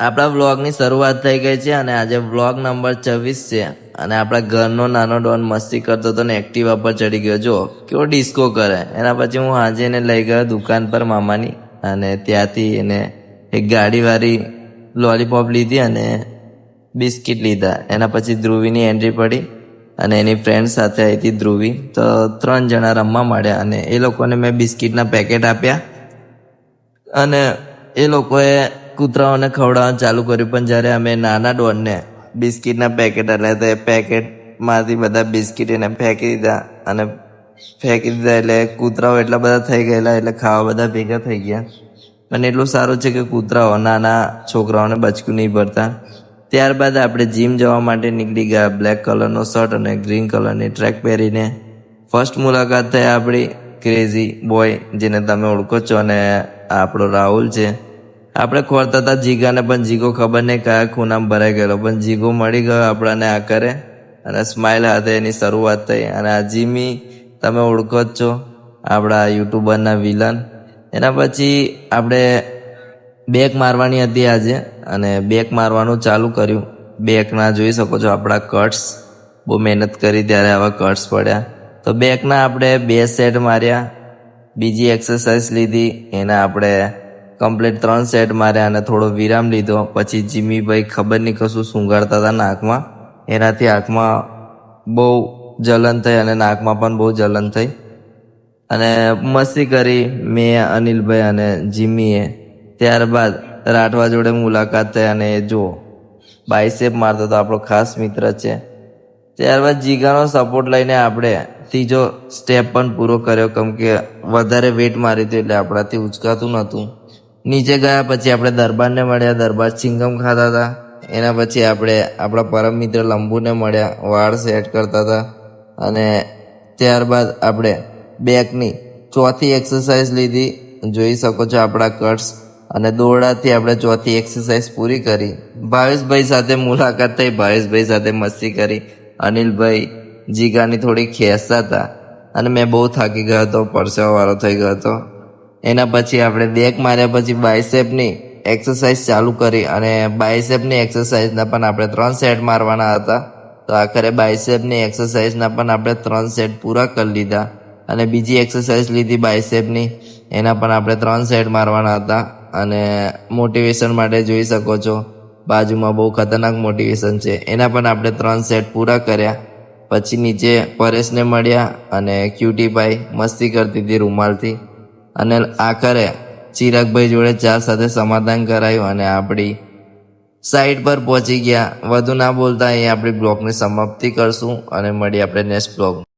આપણા વ્લોગની શરૂઆત થઈ ગઈ છે અને આજે વ્લોગ નંબર છવ્વીસ છે. અને આપણા ઘરનો નાનો ડોન મસ્તી કરતો હતો ને એક્ટિવા પર ચડી ગયો. જો કેવો ડિસ્કો કરે. એના પછી હું આજે એને લઈ ગયો દુકાન પર મામાની. અને ત્યાંથી એને એક ગાડીવાળી લોલીપોપ લીધી અને બિસ્કિટ લીધા. એના પછી ધ્રુવીની એન્ટ્રી પડી અને એની ફ્રેન્ડ સાથે આવી હતી ધ્રુવી. તો ત્રણ જણા રમવા માંડ્યા અને એ લોકોને મેં બિસ્કિટના પેકેટ આપ્યા. અને એ લોકોએ કૂતરાઓને ખવડાવવાનું ચાલુ કર્યું, પણ જ્યારે અમે નાના ડોનને બિસ્કિટના પેકેટ, એટલે તો પેકેટમાંથી બધા બિસ્કિટ એને ફેંકી દીધા અને ફેંકી દીધા એટલે કૂતરાઓ એટલા બધા થઈ ગયેલા, એટલે ખાવા બધા ભેગા થઈ ગયા. પણ એટલું સારું છે કે કૂતરાઓ નાના છોકરાઓને બચકું નહીં ભરતા. ત્યારબાદ આપણે જીમ જવા માટે નીકળી ગયા. બ્લેક કલરનો શર્ટ અને ગ્રીન કલરની ટ્રેક પહેરીને ફર્સ્ટ મુલાકાત થઈ આપણી ક્રેઝી બોય, જેને તમે ઓળખો છો અને આપણો રાહુલ છે. આપણે ખોરતા હતા જીગાને, પણ જીગો ખબર નહીં કયા ખૂનામાં ભરાઈ ગયેલો. પણ જીગો મળી ગયો આપણાને આ કરે અને સ્માઇલ હાથે એની શરૂઆત થઈ. અને આ જીમી તમે ઓળખો જ છો આપણા યુટ્યુબરના વિલન. એના પછી આપણે બેક મારવાની હતી આજે અને બેક મારવાનું ચાલુ કર્યું. બેકના જોઈ શકો છો આપણા કટ્સ બહુ મહેનત કરી ત્યારે આવા કટ્સ પડ્યા. તો બેકના આપણે બે સેટ માર્યા. બીજી એક્સરસાઇઝ લીધી. એના આપણે કમ્પ્લીટ ત્રણ સેટ માર્યા અને થોડો વિરામ લીધો. પછી જીમીભાઈ ખબર નહીં કશું સૂંઘાડતા હતા નાકમાં. એનાથી આંખમાં બહુ જલન થઈ અને નાકમાં પણ બહુ જલન થઈ. અને મસ્તી કરી મેં, અનિલભાઈ અને જીમીએ. ત્યારબાદ રાઠવા જોડે મુલાકાત થઈ અને એ જુઓ બાઇસેપ મારતો તો આપણો ખાસ મિત્ર છે. ત્યારબાદ જીગાનો સપોર્ટ લઈને આપણે ત્રીજો સ્ટેપ પણ પૂરો કર્યો. કેમ કે વધારે વેટ મારી હતી એટલે આપણાથી ઉચકાતું નહોતું. નીચે ગયા પછી આપણે દરબારને મળ્યા, દરબાર ચિંગમ ખાતા હતા. એના પછી આપણે આપણા પરમ મિત્ર લંબુને મળ્યા, વાળ સેટ કરતા હતા. અને ત્યારબાદ આપણે બેકની ચોથી એક્સરસાઇઝ લીધી. જોઈ શકો છો આપણા કટ્સ અને દોરડાથી આપણે ચોથી એક્સરસાઇઝ પૂરી કરી. ભાવેશભાઈ સાથે મુલાકાત થઈ, ભાવેશભાઈ સાથે મસ્તી કરી. અનિલભાઈ જીગાની થોડી ખેંચતા હતા. અને મેં બહુ થાકી ગયો હતો પરસેવાવાળો થઈ ગયો હતો. એના પછી આપણે બેક માર્યા પછી બાયસેપની એક્સરસાઇઝ ચાલુ કરી અને બાયસેપની એક્સરસાઇઝના પણ આપણે ત્રણ સેટ મારવાના હતા. તો આખરે બાયસેપની એક્સરસાઇઝના પણ આપણે ત્રણ સેટ પૂરા કરી લીધા અને બીજી એક્સરસાઇઝ લીધી બાયસેપની, એના પણ આપણે ત્રણ સેટ મારવાના હતા. અને મોટિવેશન માટે જોઈ શકો છો, બાજુમાં બહુ ખતરનાક મોટિવેશન છે. એના પણ આપણે ત્રણ સેટ પૂરા કર્યા. પછી નીચે પરેશને મળ્યા અને ક્યુટીભાઈ મસ્તી કરતી હતી રૂમાલથી. અને આખરે ચિરાગભાઈ જોડે ચા સાથે સમાધાન કરાયું અને આપણી સાઈડ પર પહોંચી ગયા. વધુ ના બોલતા અહીં આપણી બ્લોગની સમાપ્તિ કરશું અને મળીએ આપણે નેક્સ્ટ બ્લોગ